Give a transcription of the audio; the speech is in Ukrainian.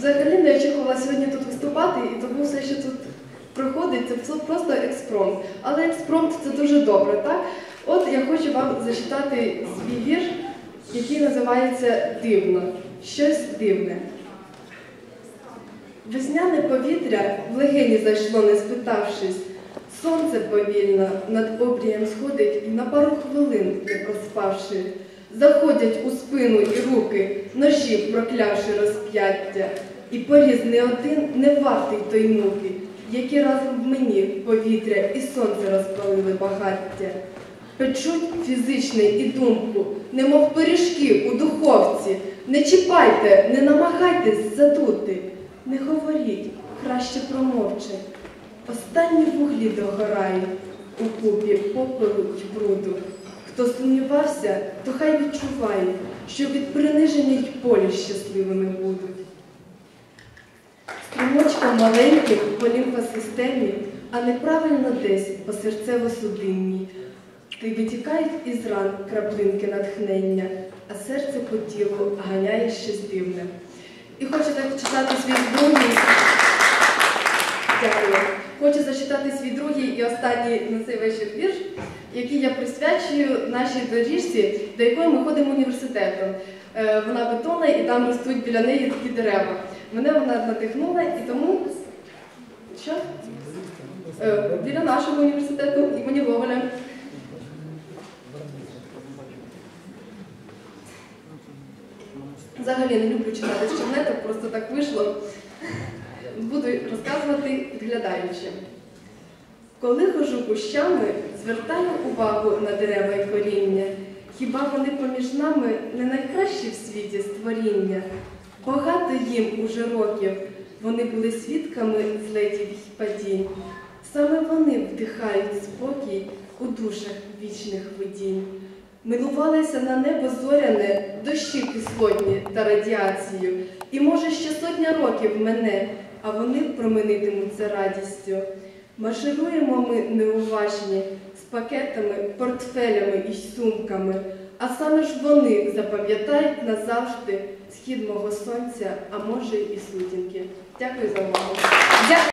Взагалі не очікувала сьогодні тут виступати, і тому все, що тут проходить, це просто експромт. Але експромт це дуже добре, так? От я хочу вам зачитати свій вірш, який називається Дивно. Щось дивне. Весняне повітря в легені зайшло, не спитавшись. Сонце повільно над обрієм сходить і на пару хвилин, не проспавши. Заходять у спину і руки, ножі проклявши розп'яття. І поріз не один не вартий той муки, які разом в мені повітря і сонце розпалили багаття. Печуть фізичне і думку, немов пиріжки у духовці. Не чіпайте, не намагайтесь задути, не говоріть, краще промовчать. Останні вуглі догорають у купі попелу й бруду. Хто сумнівався, то хай відчуває, що від приниження й полі щасливими будуть. Струмочком маленьким по лімфосистемі, а неправильно десь по серцево-судинній. Ти витікають із ран краплинки натхнення, а серце по тілу ганяє щось дивне. І хочу так читати свій другий. Дякую. Хочу зачитати свій другий і останній на цей вечір вірш, який я присвячую нашій доріжці, до якої ми ходимо університетом. Е, Вона бетонна і там ростуть біля неї такі дерева. Мене вона надихнула і тому що? Е, Біля нашого університету імені Гоголя. Взагалі не люблю читати з просто так вийшло. Буду розказувати підглядаючи. Коли хожу кущами, звертаю увагу на дерева і коріння. Хіба вони поміж нами не найкращі в світі створіння? Багато їм уже років вони були свідками злетів й падінь. Саме вони вдихають спокій у душах вічних видінь. Милувалися на небо зоряне, дощі кислотні та радіацію. І може ще сотня років мене, а вони променитимуться радістю. Маршируємо ми неуважні з пакетами, портфелями і сумками, а саме ж вони запам'ятають назавжди схід мого сонця, а може і сутінки. Дякую за увагу.